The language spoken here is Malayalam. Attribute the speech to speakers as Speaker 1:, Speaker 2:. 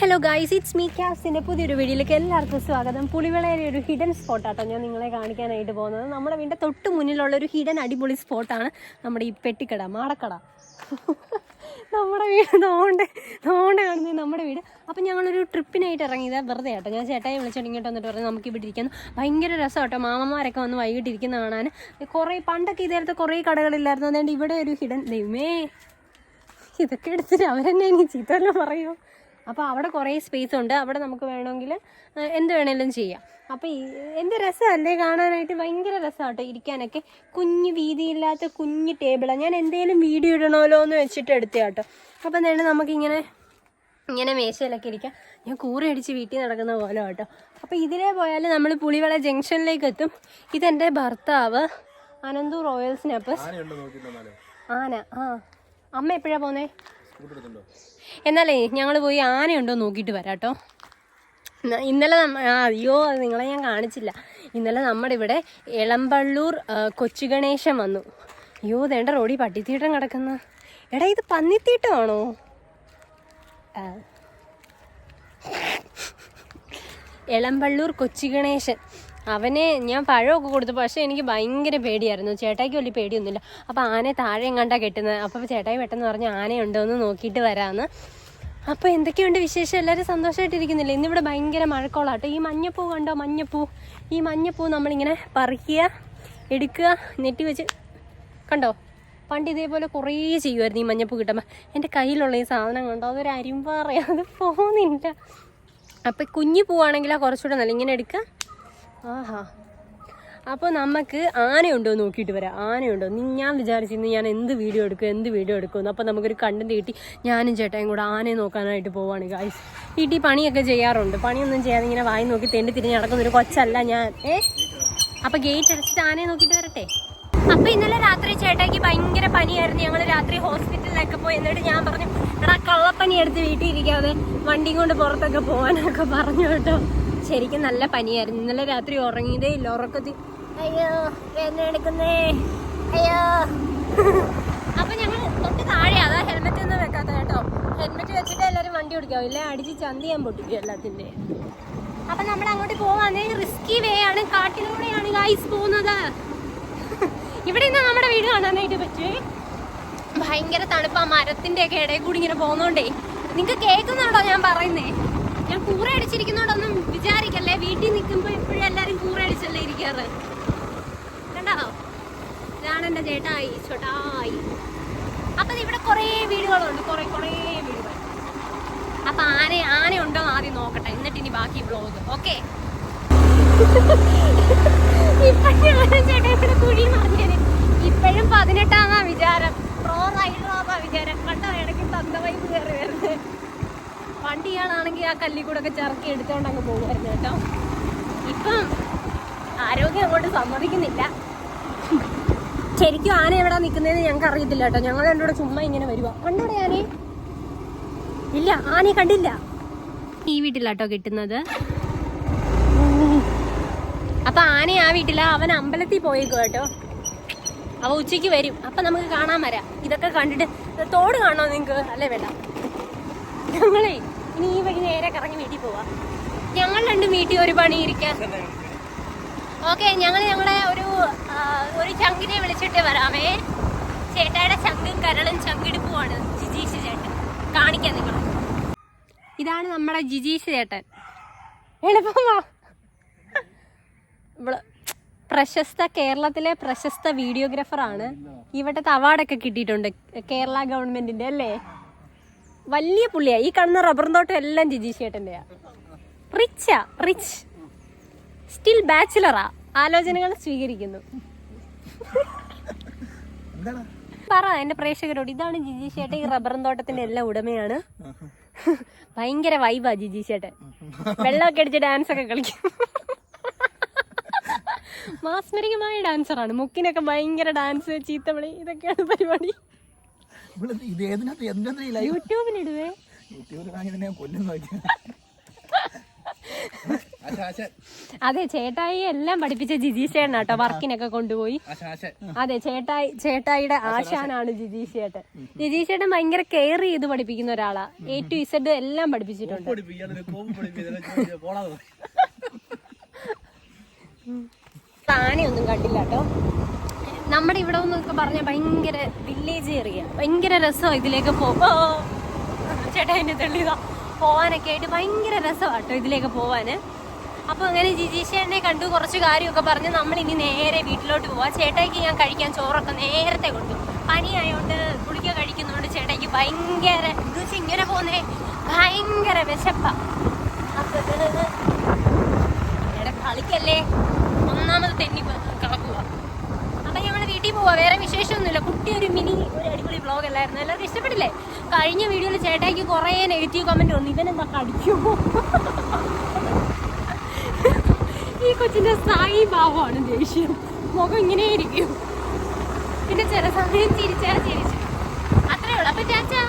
Speaker 1: ഹലോ ഗൈസ് ഇറ്റ്സ് മീ ക്യാസിന്റെ പുതിയൊരു വീഡിയോയിലേക്ക് എല്ലാവർക്കും സ്വാഗതം. പുളിവിളയിലെ ഒരു ഹിഡൻ സ്പോട്ടാട്ടോ ഞാൻ നിങ്ങളെ കാണിക്കാനായിട്ട് പോകുന്നത്. നമ്മുടെ വീടിന്റെ തൊട്ട് മുന്നിലുള്ള ഒരു ഹിഡൻ അടിപൊളി സ്പോട്ടാണ് നമ്മുടെ ഈ പെട്ടിക്കട മാടക്കട. നമ്മുടെ വീട് നോണ്ട് നോണ്ട് കാണുന്നത് നമ്മുടെ വീട്. അപ്പം ഞങ്ങളൊരു ട്രിപ്പിനായിട്ട് ഇറങ്ങിയത് വെറുതെ കേട്ടോ ഞാൻ ചേട്ടായി വിളിച്ചോണ്ട് ഇങ്ങോട്ട് വന്നിട്ട് പറഞ്ഞു നമുക്ക് ഇവിടെ ഇരിക്കുന്നു ഭയങ്കര രസം കേട്ടോ മാമന്മാരൊക്കെ വന്ന് വൈകിട്ട് ഇരിക്കുന്ന കാണാൻ. കുറേ പണ്ടൊക്കെ ഇതേലത്തെ കുറേ കടകളില്ലായിരുന്നു? അതുകൊണ്ട് ഇവിടെ ഒരു ഹിഡൻ ദൈവമേ ഇതൊക്കെ എടുത്തിട്ട് അവരെന്നെ ഇനി ചീത്തല്ല പറയൂ? അപ്പോൾ അവിടെ കുറേ സ്പേസ് ഉണ്ട്. അവിടെ നമുക്ക് വേണമെങ്കിൽ എന്ത് വേണമെങ്കിലും ചെയ്യാം. അപ്പോൾ ഈ എന്ത് രസമല്ലേ കാണാനായിട്ട്? ഭയങ്കര രസമാട്ടോ ഇരിക്കാനൊക്കെ. കുഞ്ഞ് വീതിയില്ലാത്ത കുഞ്ഞ് ടേബിളാണ് ഞാൻ എന്തെങ്കിലും വീഡിയോ ഇടണമല്ലോ എന്ന് വെച്ചിട്ട് എടുത്തു കേട്ടോ അപ്പോൾ എന്താണ് നമുക്കിങ്ങനെ ഇങ്ങനെ മേശയിലൊക്കെ ഇരിക്കാം. ഞാൻ കൂറി അടിച്ച് വീട്ടിൽ നടക്കുന്ന പോലെ കേട്ടോ അപ്പോൾ ഇതിലേ പോയാൽ നമ്മൾ പുളിവള ജംഗ്ഷനിലേക്ക് എത്തും. ഇതെന്റെ ഭർത്താവ് അനന്തു
Speaker 2: റോയൽസിനപ്പസ്
Speaker 1: ആന ആ. അമ്മ എപ്പോഴാണ്
Speaker 2: എടുത്തുണ്ടോ
Speaker 1: എന്നാലേ ഞങ്ങൾ പോയി ആനയുണ്ടോ നോക്കിയിട്ട് വരാം കേട്ടോ ഇന്നലെ അയ്യോ നിങ്ങളെ ഞാൻ കാണിച്ചില്ല. ഇന്നലെ നമ്മുടെ ഇവിടെ എളമ്പള്ളൂർ ആ, കൊച്ചു ഗണേശൻ വന്നു. അയ്യോ ദേണ്ട റോഡി പട്ടിത്തീട്ടം കിടക്കുന്ന? എടാ ഇത് പന്നിത്തീട്ടമാണോ? ഇളമ്പള്ളൂർ കൊച്ചു ഗണേശൻ. അവനെ ഞാൻ പഴമൊക്കെ കൊടുത്തു പക്ഷേ എനിക്ക് ഭയങ്കര പേടിയായിരുന്നു. ചേട്ടായിക്ക് വലിയ പേടിയൊന്നുമില്ല. അപ്പോൾ ആനയെ താഴെ എങ്ങാണ്ടാ കെട്ടുന്നത്? അപ്പോൾ ചേട്ടായി പെട്ടെന്ന് പറഞ്ഞു ആനയുണ്ടോ എന്ന് നോക്കിയിട്ട് വരാമെന്ന് അപ്പോൾ എന്തൊക്കെയുണ്ട് വിശേഷം? എല്ലാവരും സന്തോഷമായിട്ടിരിക്കുന്നില്ല ഇന്നിവിടെ ഭയങ്കര മഴക്കോളാട്ടോ. ഈ മഞ്ഞപ്പൂ കണ്ടോ? മഞ്ഞപ്പൂ. ഈ മഞ്ഞപ്പൂ നമ്മളിങ്ങനെ പറിക്കുക എടുക്കുക നെറ്റി വെച്ച്. കണ്ടോ? പണ്ട് ഇതേപോലെ കുറേ ചെയ്യുമായിരുന്നു ഈ മഞ്ഞപ്പൂ കിട്ടുമ്പോൾ എന്റെ കയ്യിലുള്ള ഈ സാധനം കണ്ടോ? അതൊരു അരിമ്പാറയാണ് അത് പോകുന്നില്ല. അപ്പം കുഞ്ഞു പൂവാണെങ്കിലാ കുറച്ചുകൂടെ നല്ല. ഇങ്ങനെ എടുക്കുക. ആഹാ. അപ്പോൾ നമുക്ക് ആനയുണ്ടോ നോക്കിയിട്ട് വരാം. ആനയുണ്ടോ ഞാൻ വിചാരിച്ചിരുന്നു ഞാൻ എന്ത് വീഡിയോ എടുക്കും എന്ത് വീഡിയോ എടുക്കുമെന്ന് അപ്പോൾ നമുക്കൊരു കണ്ടന്റ് കിട്ടി. ഞാനും ചേട്ടായും കൂടെ ആനയെ നോക്കാനായിട്ട് പോവാണ് ഗായ്സ് വീട്ടിൽ പണിയൊക്കെ ചെയ്യാറുണ്ട്. പണിയൊന്നും ചെയ്യാതെ ഇങ്ങനെ വായി നോക്കി തെണ്ടി തിരിഞ്ഞ് നടക്കുന്നൊരു കൊച്ചല്ല ഞാൻ. ഏ? അപ്പോൾ ഗേറ്റ് അടച്ചിട്ട് ആനയെ നോക്കിയിട്ട് വരട്ടെ? അപ്പോൾ ഇന്നലെ രാത്രി ചേട്ടായിക്ക് ഭയങ്കര പനിയായിരുന്നു. ഞങ്ങൾ രാത്രി ഹോസ്പിറ്റലിലൊക്കെ പോയി. എന്നിട്ട് ഞാൻ പറഞ്ഞു എടാ കള്ളപ്പനി എടുത്ത് വീട്ടിൽ ഇരിക്കാതെ വണ്ടിയും കൊണ്ട് പുറത്തൊക്കെ പോകാനൊക്കെ പറഞ്ഞു കേട്ടോ. ശരിക്കും നല്ല പനിയായിരുന്നു. ഇന്നലെ രാത്രി ഉറങ്ങിയതേ ഇല്ല ഉറക്കത്തിൽ അയ്യോ വേദന എടുക്കുന്നേ. അയ്യോ. അപ്പൊ ഞങ്ങൾ തൊട്ട് താഴെ അതാ ഹെൽമെറ്റ് ഒന്നും വെക്കാത്ത കേട്ടോ. ഹെൽമെറ്റ് വെച്ചിട്ട് എല്ലാവരും വണ്ടി ഓടിക്കാവും ഇല്ല അടിച്ച് ചന്തി ഞാൻ പൊട്ടിക്കും എല്ലാത്തിന്റെ അപ്പൊ നമ്മൾ അങ്ങോട്ട് പോവാന്നേ. റിസ്കി വേ ആണ് കാട്ടിലൂടെയാണ് ഗൈസ് പോകുന്നത്. ഇവിടെ നിന്ന് നമ്മുടെ വീട് കാണാനായിട്ട് പറ്റുമേ ഭയങ്കര തണുപ്പാ മരത്തിന്റെ ഒക്കെ ഇടയിൽ കൂടി ഇങ്ങനെ പോകുന്നോണ്ടേ. നിങ്ങക്ക് കേൾക്കുന്നുണ്ടോ ഞാൻ പറയുന്നേ? ഞാൻ കൂറ അടിച്ചിരിക്കുന്നോടൊന്നും വിചാരിക്കല്ലേ? വീട്ടിൽ നിൽക്കുമ്പോ ഇപ്പോഴും എല്ലാരും കൂറ അടിച്ചല്ലേ ഇരിക്കാറ്? കണ്ടോ ഇതാണ് എന്റെ ചേട്ടായി ചോട്ടായി. അപ്പൊ ഇവിടെ കുറേ വീടുകളുണ്ട് കുറേ കുറേ വീടുകൾ. അപ്പൊ ആന ആന ഉണ്ടോ ആദ്യം നോക്കട്ടെ എന്നിട്ട് ഇനി ബാക്കി ബ്ലോഗ് ഓക്കെ? ഇപ്പോഴും പതിനെട്ടാന്നാ വിചാരം. പ്രോ റൈഡറാന്നാ വിചാരം. കണ്ടോ ഇടയ്ക്ക് തന്ത വൈബ് കയറി വരുന്നത്. വണ്ടിയാളാണെങ്കിൽ ആ കല്ലിൽ കൂടെ ഒക്കെ ചിറക്കി എടുത്തോണ്ട് അങ്ങ് പോകുമായിരുന്നു കേട്ടോ. ഇപ്പം ആരോഗ്യം അങ്ങോട്ട് സമ്മതിക്കുന്നില്ല. ശരിക്കും ആന എവിടെ നിൽക്കുന്നതെന്ന് ഞങ്ങൾക്ക് അറിയത്തില്ല കേട്ടോ. ഞങ്ങൾ എന്റെ കൂടെ ചുമ്മാ ഇങ്ങനെ വരുവാ. കണ്ടോടെ ആനെ? ഇല്ല ആനയെ കണ്ടില്ല. ഈ വീട്ടിലാട്ടോ കിട്ടുന്നത്. അപ്പൊ ആന ആ വീട്ടില അവൻ അമ്പലത്തിൽ പോയേക്കും കേട്ടോ. അവ ഉച്ചയ്ക്ക് വരും. അപ്പൊ നമുക്ക് കാണാൻ വരാം. ഇതൊക്കെ കണ്ടിട്ട് തോട് കാണോ നിങ്ങക്ക് അല്ലേ വേണ്ട. ഞങ്ങളേ ഇനി ഈ വഴി നേരെ കറങ്ങി വീട്ടിൽ പോവാ. ഞങ്ങൾ രണ്ടും വീട്ടിൽ ഒരു പണി ഇരിക്കാം ഓക്കെ ഞങ്ങൾ ഞങ്ങളെ ഒരു ഒരു ചങ്കിനെ വിളിച്ചിട്ട് വരാമേ ചേട്ടായുടെ ചങ്കും കരളും ചങ്കിടുപ്പുമാണ് ജിജീഷ് ചേട്ടൻ. കാണിക്കാൻ നിങ്ങൾ ഇതാണ് നമ്മുടെ ജിജീഷ് ചേട്ടൻ. എളുപ്പമാ. പ്രശസ്ത കേരളത്തിലെ പ്രശസ്ത വീഡിയോഗ്രാഫറാണ്. ഇവിടുത്തെ അവാർഡൊക്കെ കിട്ടിയിട്ടുണ്ട് കേരള ഗവൺമെന്റിന്റെ അല്ലേ? വലിയ പുള്ളിയാ. ഈ കാണുന്ന റബ്ബർ തോട്ടം എല്ലാം ജിജീഷ് ചേട്ടന്റെയാ റിച്ചാ റിച്ച് സ്റ്റിൽ ബാച്ചിലറാ ആലോചനകൾ സ്വീകരിക്കുന്നു. പറ എന്റെ പ്രേക്ഷകരോട്. ഇതാണ് ജിജി ചേട്ടൻ ഈ റബ്ബറും തോട്ടത്തിന്റെ എല്ലാം ഉടമയാണ്. ഭയങ്കര വൈബാ ജിജി ചേട്ടൻ. വെള്ളമൊക്കെ അടിച്ച് ഡാൻസ് ഒക്കെ കളിക്കും. മാസ്മരികമായ ഡാൻസറാണ് മുക്കിനൊക്കെ ഭയങ്കര ഡാൻസ് ചീത്തവിളി ഇതൊക്കെയാണ് പരിപാടി.
Speaker 2: ഇത് ഏതിനകത്ത്
Speaker 1: യൂട്യൂബിലിടുവേ
Speaker 2: യൂട്യൂബിൽ കൊല്ലും
Speaker 1: അതെ ചേട്ടായി എല്ലാം പഠിപ്പിച്ച ജിജീഷേണ് കേട്ടോ വർക്കിനൊക്കെ കൊണ്ടുപോയി അതെ ചേട്ടായി ചേട്ടായിയുടെ ആശാനാണ് ജിജീഷ് ചേട്ടൻ ജിജീഷ് ചേട്ടൻ ഭയങ്കര കെയർ ചെയ്ത് പഠിപ്പിക്കുന്ന ഒരാളാ എ ടു ഇസഡ് എല്ലാം പഠിപ്പിച്ചിട്ടുണ്ട് ആനയൊന്നും കണ്ടില്ല കേട്ടോ നമ്മുടെ ഇവിടെ ഒന്നൊക്കെ പറഞ്ഞ ഭയങ്കര വില്ലേജ് ഏറിയ ഭയങ്കര രസമാണ് ഇതിലേക്ക് പോ ചേട്ടാ എന്നെ തെളിയതാ പോവാനൊക്കെ ആയിട്ട് ഭയങ്കര രസമാണ് കേട്ടോ ഇതിലേക്ക് പോവാന്. അപ്പോൾ അങ്ങനെ ജിജീഷേനെ കണ്ടു കുറച്ച് കാര്യമൊക്കെ പറഞ്ഞ്. നമ്മൾ ഇനി നേരെ വീട്ടിലോട്ട് പോവാ. ചേട്ടായിക്ക് ഞാൻ കഴിക്കാൻ ചോറൊക്കെ നേരത്തെ കൊണ്ടു പനിയായോണ്ട് ഗുളിക കഴിക്കുന്നതുകൊണ്ട് ചേട്ടായിക്ക് ഭയങ്കര എന്ന് വെച്ചാൽ ഇങ്ങനെ പോകുന്നേ ഭയങ്കര വിശപ്പ. അപ്പൊ എടാ കളിക്കല്ലേ? ഒന്നാമത് തെന്നി കളക്കുക അപ്പൊ ഞങ്ങൾ വീട്ടിൽ പോവാ വേറെ വിശേഷമൊന്നുമില്ല. കുട്ടി ഒരു മിനി ഒരു അടിപൊളി വ്ലോഗ് അല്ലായിരുന്നു. എല്ലാവർക്കും ഇഷ്ടപ്പെട്ടില്ലേ? കഴിഞ്ഞ വീഡിയോയിൽ ചേട്ടായിക്ക് കുറേ നെഗറ്റീവ് കമന്റ് വന്നു. ഇവനെന്താ കടിക്കുമോ ഈ കൊച്ചിന്റെ സായി ഭാവമാണ് ദേഷ്യം. മുഖം ഇങ്ങനെ ഇരിക്കും. പിന്നെ ചില സമയം ചിരിച്ചാ ചിരിച്ചു. അത്രേ ഉള്ളൂ. അപ്പൊ ചാച്ചാ